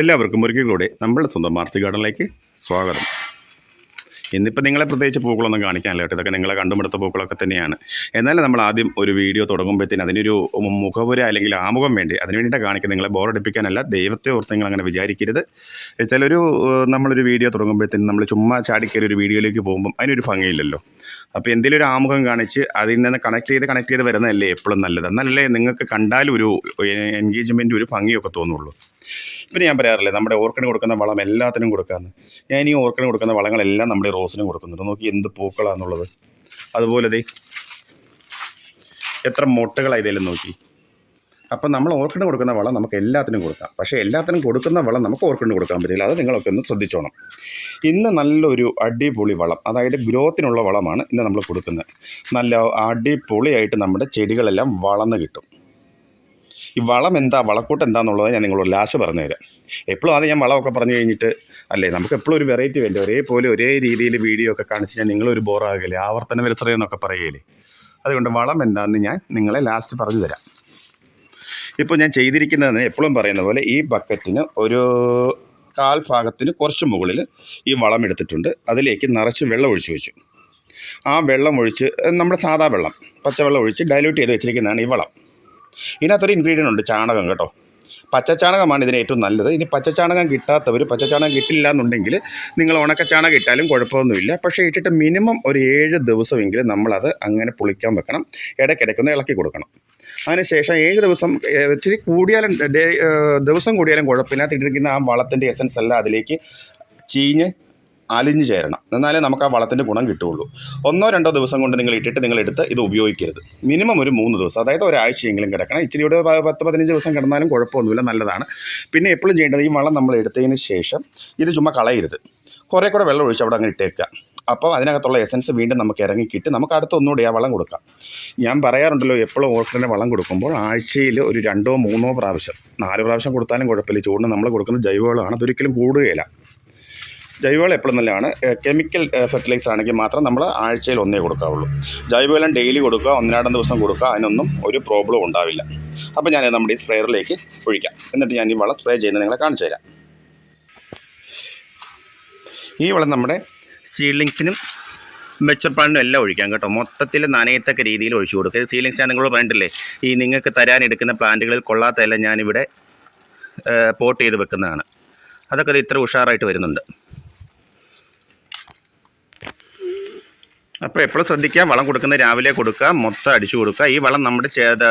എല്ലാവർക്കും ഒരിക്കൽ കൂടി നമ്മുടെ സ്വന്തം മാർസി ഗാർഡനിലേക്ക് സ്വാഗതം. ഇന്നിപ്പോൾ നിങ്ങളെ പ്രത്യേകിച്ച് പൂക്കളൊന്നും കാണിക്കാനില്ല കേട്ടോ. ഇതൊക്കെ നിങ്ങളെ കണ്ടുപിടുത്ത പൂക്കളൊക്കെ തന്നെയാണ്. എന്നാലും നമ്മൾ ആദ്യം ഒരു വീഡിയോ തുടങ്ങുമ്പോഴത്തേന് അതിനൊരു മുഖപുര അല്ലെങ്കിൽ ആമുഖം വേണ്ടി അതിന് വേണ്ടിയിട്ട് കാണിക്കുന്നത്. നിങ്ങളെ ബോറടിപ്പിക്കാനല്ല ദൈവത്തെ ഓർത്ത് നിങ്ങൾ അങ്ങനെ വിചാരിക്കരുത്. ചിലൊരു നമ്മളൊരു വീഡിയോ തുടങ്ങുമ്പോഴത്തേന് നമ്മൾ ചുമ്മാ ചാടിക്കയറി ഒരു വീഡിയോയിലേക്ക് പോകുമ്പം അതിനൊരു ഭംഗിയില്ലല്ലോ. അപ്പോൾ എന്തെങ്കിലും ഒരു ആമുഖം കാണിച്ച് അതിൽ നിന്ന് കണക്ട് ചെയ്ത് കണക്ട് ചെയ്ത് വരുന്നതല്ലേ എപ്പോഴും നല്ലത്. എന്നാലല്ലേ നിങ്ങൾക്ക് കണ്ടാലും ഒരു എൻഗേജ്മെന്റ് ഒരു ഭംഗിയൊക്കെ തോന്നുള്ളൂ. ഇപ്പം ഞാൻ പറയാറില്ലേ നമ്മുടെ ഓർക്കിന് കൊടുക്കുന്ന വളം എല്ലാത്തിനും കൊടുക്കാമെന്ന് ഞാൻ ഈ ഓർക്കിന് കൊടുക്കുന്ന വളങ്ങളെല്ലാം നമ്മുടെ റോസിനും കൊടുക്കുന്നുണ്ട്. നോക്കി എന്ത് പൂക്കളാന്നുള്ളത്. അതുപോലെ ദേ എത്ര മുട്ടകളാണ് ഇതെല്ലാം നോക്കി. അപ്പം നമ്മൾ ഓർക്കിഡ് കൊടുക്കുന്ന വളം നമുക്ക് എല്ലാത്തിനും കൊടുക്കാം. പക്ഷേ എല്ലാത്തിനും കൊടുക്കുന്ന വളം നമുക്ക് ഓർക്കിഡ് കൊടുക്കാൻ പറ്റില്ല. അത് നിങ്ങളൊക്കെ ഒന്ന് ശ്രദ്ധിച്ചോണം. ഇന്ന് നല്ലൊരു അടിപൊളി വളം അതായത് ഗ്രോത്തിനുള്ള വളമാണ് ഇന്ന് നമ്മൾ കൊടുക്കുന്നത്. നല്ല അടിപൊളിയായിട്ട് നമ്മുടെ ചെടികളെല്ലാം വളർന്ന് കിട്ടും. ഈ വളം എന്താ? വളക്കൂട്ട് എന്താണെന്നുള്ളത് ഞാൻ നിങ്ങളോട് ലാസ്റ്റ് പറഞ്ഞുതരാം എപ്പോഴും ആദ്യം ഞാൻ വളമൊക്കെ പറഞ്ഞു കഴിഞ്ഞിട്ട് അല്ലേ നമുക്ക് എപ്പോഴും ഒരു വെറൈറ്റി വേണ്ടി? ഒരേപോലെ ഒരേ രീതിയിൽ വീഡിയോ ഒക്കെ കാണിച്ച് ഞാൻ നിങ്ങളൊരു ബോറാകില്ലേ ആവർത്തന വിരസത എന്നൊക്കെ പറയുകയില്ലേ അതുകൊണ്ട് വളം എന്താണെന്ന് ഞാൻ നിങ്ങളെ ലാസ്റ്റ് പറഞ്ഞു തരാം. ഇപ്പോൾ ഞാൻ ചെയ്തിരിക്കുന്നതെന്ന് എപ്പോഴും പറയുന്ന പോലെ ഈ ബക്കറ്റിന് ഒരു കാൽ ഭാഗത്തിന് കുറച്ച് മുകളിൽ ഈ വളം എടുത്തിട്ടുണ്ട്. അതിലേക്ക് നിറച്ച് വെള്ളം ഒഴിച്ചു വെച്ചു. ആ വെള്ളം ഒഴിച്ച് നമ്മുടെ സാധാ വെള്ളം പച്ചവെള്ളം ഒഴിച്ച് ഡൈല്യൂട്ട് ചെയ്ത് വെച്ചിരിക്കുന്നതാണ് ഈ വളം. ഇതിനകത്തൊരു ഇൻഗ്രീഡിയന്റ് ഉണ്ട് ചാണകം കേട്ടോ. പച്ചച്ചാണകമാണ് ഇതിന് ഏറ്റവും നല്ലത്. ഇനി പച്ചച്ചാണകം കിട്ടാത്തവർ പച്ചച്ചാണകം കിട്ടില്ല എന്നുണ്ടെങ്കിൽ നിങ്ങൾ ഉണക്കച്ചാണകം ഇട്ടാലും കുഴപ്പമൊന്നുമില്ല. പക്ഷേ ഇട്ടിട്ട് മിനിമം ഒരു ഏഴ് ദിവസമെങ്കിലും നമ്മളത് അങ്ങനെ പുളിക്കാൻ വെക്കണം. ഇടയ്ക്കിടയ്ക്കൊന്ന് ഇളക്കി കൊടുക്കണം. അതിനുശേഷം ഏഴ് ദിവസം ഇച്ചിരി കൂടിയാലും ദിവസം കൂടിയാലും കുഴപ്പമില്ല. ഇട്ടിരിക്കുന്ന ആ വളത്തിന്റെ എസൻസ് എല്ലാം അതിലേക്ക് ചീഞ്ഞ് അലിഞ്ഞു ചേരണം. എന്നാലേ നമുക്ക് ആ വളത്തിന്റെ ഗുണം കിട്ടുകയുള്ളൂ. ഒന്നോ രണ്ടോ ദിവസം കൊണ്ട് നിങ്ങൾ ഇട്ടിട്ട് നിങ്ങൾ എടുത്ത് ഇത് ഉപയോഗിക്കരുത്. മിനിമം ഒരു മൂന്ന് ദിവസം അതായത് ഒരാഴ്ചയെങ്കിലും കിടക്കണം. ഇച്ചിരി ഒരു പത്ത് പതിനഞ്ച് ദിവസം കിടന്നാലും കുഴപ്പമൊന്നുമില്ല നല്ലതാണ്. പിന്നെ എപ്പോഴും ചെയ്യേണ്ടത് ഈ വളം നമ്മൾ എടുത്തതിന് ശേഷം ഇത് ചുമ്മാ കളയരുത്. കുറേ കൂടെ വെള്ളം ഒഴിച്ച് അവിടെ അങ്ങ് ഇട്ടേക്കുക. അപ്പോൾ അതിനകത്തുള്ള എസൻസ് വീണ്ടും നമുക്ക് ഇറങ്ങിക്കിട്ട് നമുക്ക് അടുത്ത ഒന്നുകൂടി ആ വളം കൊടുക്കാം. ഞാൻ പറയാറുണ്ടല്ലോ എപ്പോഴും ഓർക്കിഡിന് വളം കൊടുക്കുമ്പോൾ ആഴ്ചയിൽ ഒരു രണ്ടോ മൂന്നോ പ്രാവശ്യം നാല് പ്രാവശ്യം കൊടുത്താലും കുഴപ്പമില്ല. ചൂടിന് നമ്മൾ കൊടുക്കുന്ന ജൈവവളമാണ് അതൊരിക്കലും കൂടുകയില്ല. ജൈവവളം എപ്പോഴും നല്ലതാണ്. കെമിക്കൽ ഫെർട്ടിലൈസർ ആണെങ്കിൽ മാത്രം നമ്മൾ ആഴ്ചയിൽ ഒന്നേ കൊടുക്കാവുള്ളൂ. ജൈവവളം ഡെയിലി കൊടുക്കുക ഒന്നിനാടം ദിവസം കൊടുക്കുക അതിനൊന്നും ഒരു പ്രോബ്ലം ഉണ്ടാവില്ല. അപ്പോൾ ഞാൻ നമ്മുടെ ഈ സ്പ്രേയറിലേക്ക് ഒഴിക്കാം. എന്നിട്ട് ഞാൻ ഈ വളം സ്പ്രേ ചെയ്യുന്നത് നിങ്ങളെ കാണിച്ചു തരാം. ഈ വളം നമ്മുടെ സീഡ്ലിങ്സിനും മെച്ചപ്പാടിനും എല്ലാം ഒഴിക്കാം കേട്ടോ. മൊത്തത്തിൽ നനയത്തക്ക രീതിയിൽ ഒഴിച്ചു കൊടുക്കുക. സീലിങ്സ് ഞാൻ നിങ്ങളോട് പറഞ്ഞിട്ടില്ലേ ഈ നിങ്ങൾക്ക് തരാൻ എടുക്കുന്ന പ്ലാന്റുകളിൽ കൊള്ളാത്തതെല്ലാം ഞാനിവിടെ പോട്ട് ചെയ്ത് വെക്കുന്നതാണ്. അതൊക്കെ ഇത്ര ഉഷാറായിട്ട് വരുന്നുണ്ട്. അപ്പോൾ എപ്പോഴും ശ്രദ്ധിക്കുക വളം കൊടുക്കുന്ന രാവിലെ കൊടുക്കുക മൊത്തം അടിച്ചു കൊടുക്കുക. ഈ വളം നമ്മുടെ ചെയ്ത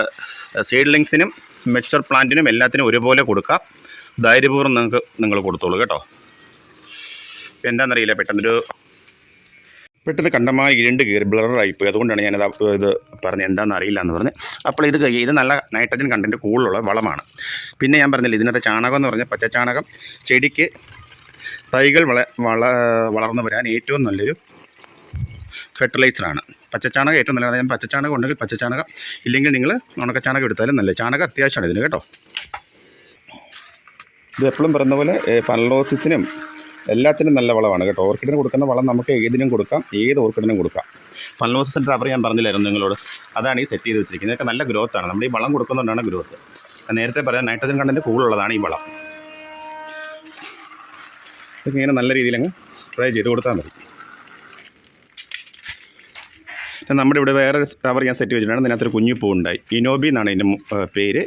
സീഡ്ലിങ്സിനും മെച്ചർ പ്ലാന്റിനും എല്ലാത്തിനും ഒരുപോലെ കൊടുക്കുക. ധൈര്യപൂർവം നിങ്ങൾക്ക് നിങ്ങൾ കൊടുത്തോളൂ കേട്ടോ. എന്താണെന്നറിയില്ല പെട്ടെന്നൊരു പെട്ടെന്ന് കണ്ടമായി ഇരുണ്ട് കയറി ബ്ലറായിപ്പോയി അതുകൊണ്ടാണ് ഞാനത് ഇത് പറഞ്ഞ് എന്താണെന്ന് അറിയില്ല എന്ന് പറഞ്ഞ്. അപ്പോൾ ഇത് ഇത് നല്ല നൈട്രജൻ കണ്ടന്റ് കൂടുതലുള്ള വളമാണ്. പിന്നെ ഞാൻ പറഞ്ഞില്ല ഇതിനകത്ത് ചാണകം എന്ന് പറഞ്ഞാൽ പച്ച ചാണകം ചെടിക്ക് തൈകൾ വള വള വളർന്നു വരാൻ ഏറ്റവും നല്ലൊരു ഫെർട്ടിലൈസറാണ് പച്ചച്ചാണകം ഏറ്റവും നല്ലത്. ഞാൻ പച്ചച്ചാണകം ഉണ്ടെങ്കിൽ പച്ചച്ചാണകം ഇല്ലെങ്കിൽ നിങ്ങൾ ഉണക്കച്ചാണകം എടുത്താലും നല്ല ചാണകം അത്യാവശ്യമാണ് ഇതിന് കേട്ടോ. ഇത് എപ്പോഴും പറയുന്ന പോലെ പനലോസിസിനും എല്ലാത്തിനും നല്ല വളമാണ് കേട്ടോ. ഓർക്കിഡിന് കൊടുക്കുന്ന വളം നമുക്ക് ഏതിനും കൊടുക്കാം. ഏത് ഓർക്കിഡിനും കൊടുക്കാം. ഫനലോസിസിന്റെ റബ്ബർ ഞാൻ പറഞ്ഞില്ലായിരുന്നു നിങ്ങളോട്. അതാണ് ഈ സെറ്റ് ചെയ്ത് വെച്ചിരിക്കുന്നത്. ഇതൊക്കെ നല്ല ഗ്രോത്ത് ആണ്. നമ്മൾ ഈ വളം കൊടുക്കുന്നതുകൊണ്ടാണ് ഗ്രോത്ത് നേരത്തെ പറയാം നൈട്രജൻ കണ്ടന്റ് കൂടുതലുള്ളതാണ് ഈ വളം. ഇതൊക്കെ ഇങ്ങനെ നല്ല രീതിയിൽ അങ്ങ് സ്പ്രേ ചെയ്ത് കൊടുത്താൽ മതി പിന്നെ നമ്മുടെ ഇവിടെ വേറെ ഒരു കവർ ഞാൻ സെറ്റ് വെച്ചിട്ടുണ്ട് അതിനകത്തൊരു കുഞ്ഞു പൂവുണ്ടായി. ഇനോബി എന്നാണ് ഇതിന്റെ പേര്.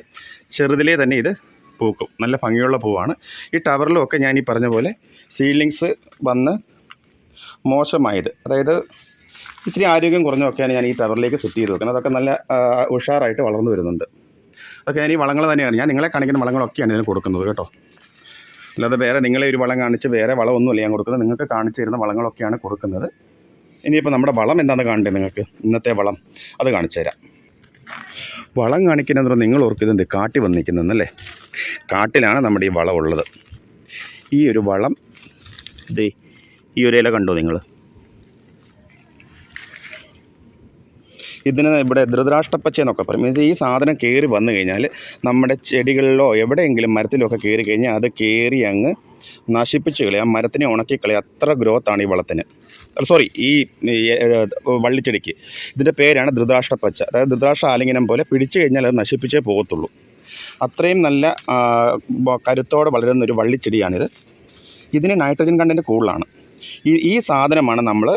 ചെറുതിലേ തന്നെ ഇത് പൂക്കും. നല്ല ഭംഗിയുള്ള പൂവാണ്. ഈ ടവറിലും ഒക്കെ ഞാൻ ഈ പറഞ്ഞ പോലെ സീലിങ്സ് വന്ന് മോശമായത്. അതായത് ഇച്ചിരി ആരോഗ്യം കുറഞ്ഞൊക്കെയാണ് ഞാൻ ഈ ടവറിലേക്ക് സെറ്റ് ചെയ്ത് വെക്കുന്നത്. അതൊക്കെ നല്ല ഉഷാറായിട്ട് വളർന്നു വരുന്നുണ്ട്. അതൊക്കെ ഞാൻ ഈ വളങ്ങൾ തന്നെയാണ്. ഞാൻ നിങ്ങളെ കാണിക്കുന്ന വളങ്ങളൊക്കെയാണ് ഇതിന് കൊടുക്കുന്നത് കേട്ടോ. അല്ലാതെ വേറെ നിങ്ങളെ ഒരു വളം കാണിച്ച് വേറെ വളമൊന്നുമല്ല ഞാൻ കൊടുക്കുന്നത്. നിങ്ങൾക്ക് കാണിച്ചു തരുന്ന വളങ്ങളൊക്കെയാണ് കൊടുക്കുന്നത്. ഇനിയിപ്പോൾ നമ്മുടെ വളം എന്താണെന്ന് കാണണ്ടേ നിങ്ങൾക്ക്? ഇന്നത്തെ വളം. അത് കാണിച്ചു തരാം. വളം കാണിക്കുന്നത് നിങ്ങൾ ഓർക്കുന്നത് കാട്ടി വന്നിരിക്കുന്നതെന്നല്ലേ കാട്ടിലാണ് നമ്മുടെ ഈ വളം ഉള്ളത്. ഈ ഒരു വളം ദേ ഈ ഒരു ഇല കണ്ടോ നിങ്ങൾ? ഇതിന് ഇവിടെ ധൃതരാഷ്ട്രപ്പച്ച എന്നൊക്കെ പറയും. മീൻസ് ഈ സാധനം കയറി വന്നു കഴിഞ്ഞാൽ നമ്മുടെ ചെടികളിലോ എവിടെയെങ്കിലും മരത്തിലോ ഒക്കെ കയറി കഴിഞ്ഞാൽ അത് കയറി അങ്ങ് നശിപ്പിച്ച് കളി ആ മരത്തിനെ ഉണക്കി കളി അത്ര ഗ്രോത്താണ് ഈ വളത്തിന്. സോറി ഈ വള്ളിച്ചെടിക്ക്. ഇതിന്റെ പേരാണ് ധൃതരാഷ്ട്രപ്പച്ച. അതായത് ധൃതരാഷ്ട്ര ആലിംഗനം പോലെ പിടിച്ചു കഴിഞ്ഞാൽ അത് നശിപ്പിച്ചേ പോകത്തുള്ളൂ. അത്രയും നല്ല കരുത്തോടെ വളരുന്ന ഒരു വള്ളിച്ചെടിയാണിത്. ഇതിന് നൈട്രജൻ കണ്ടന്റ് കൂടുതലാണ്. ഈ ഈ സാധനമാണ് നമ്മൾ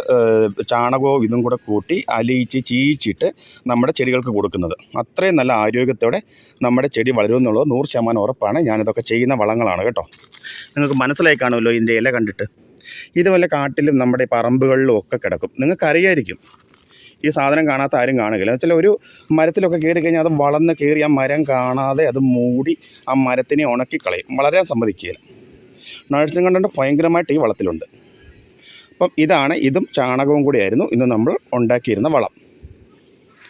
ചാണകവും ഇതും കൂടെ കൂട്ടി അലിയിച്ച് ചീയിച്ചിട്ട് നമ്മുടെ ചെടികൾക്ക് കൊടുക്കുന്നത്. അത്രയും നല്ല ആരോഗ്യത്തോടെ നമ്മുടെ ചെടി വളരും വളരുമെന്നുള്ളത് നൂറ് ശതമാനം ഉറപ്പാണ്. ഞാനിതൊക്കെ ചെയ്യുന്ന വളങ്ങളാണ് കേട്ടോ. നിങ്ങൾക്ക് മനസ്സിലായി കാണുമല്ലോ ഇതിന്റെ ഇല കണ്ടിട്ട്. ഇതുപോലെ കാട്ടിലും നമ്മുടെ പറമ്പുകളിലും ഒക്കെ കിടക്കും. നിങ്ങൾക്കറിയായിരിക്കും. ഈ സാധനം കാണാത്ത ആരും കാണുകയില്ല. വെച്ചാൽ ഒരു മരത്തിലൊക്കെ കയറി കഴിഞ്ഞാൽ അത് വളർന്ന് കയറി ആ മരം കാണാതെ അത് മൂടി ആ മരത്തിനെ ഉണക്കിക്കളയും. വളരാൻ സമ്മതിക്കുകയില്ല. നഴ്സിംഗ് കണ്ടന്റ് ഭയങ്കരമായിട്ട് ഈ വളത്തിലുണ്ട്. അപ്പം ഇതാണ് ഇതും ചാണകവും കൂടിയായിരുന്നു. ഇന്ന് നമ്മൾ ഉണ്ടാക്കിയിരുന്ന വളം.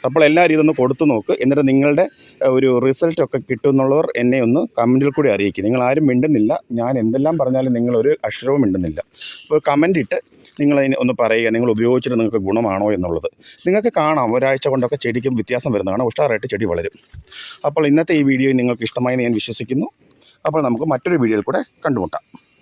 അപ്പോൾ എല്ലാവരും ഇതൊന്ന് കൊടുത്തു നോക്ക്. എന്നിട്ട് നിങ്ങളുടെ ഒരു റിസൾട്ടൊക്കെ കിട്ടുമെന്നുള്ളവർ എന്നെ ഒന്ന് കമന്റിൽ കൂടി അറിയിക്കും. നിങ്ങൾ ആരും മിണ്ടുന്നില്ല. ഞാൻ എന്തെല്ലാം പറഞ്ഞാലും നിങ്ങളൊരു അക്ഷരവും മിണ്ടുന്നില്ല. അപ്പോൾ കമന്റ് ഇട്ട് നിങ്ങളതിനെ ഒന്ന് പറയുക. നിങ്ങൾ ഉപയോഗിച്ചിട്ട് നിങ്ങൾക്ക് ഗുണമാണോ എന്നുള്ളത്. നിങ്ങൾക്ക് കാണാം. ഒരാഴ്ച കൊണ്ടൊക്കെ ചെടിക്കും വ്യത്യാസം വരുന്നതാണ്. ഉഷാറായിട്ട് ചെടി വളരും. അപ്പോൾ ഇന്നത്തെ ഈ വീഡിയോ നിങ്ങൾക്ക് ഇഷ്ടമായി ഞാൻ വിശ്വസിക്കുന്നു. അപ്പോൾ നമുക്ക് മറ്റൊരു വീഡിയോയിൽ കൂടെ കണ്ടുമുട്ടാം.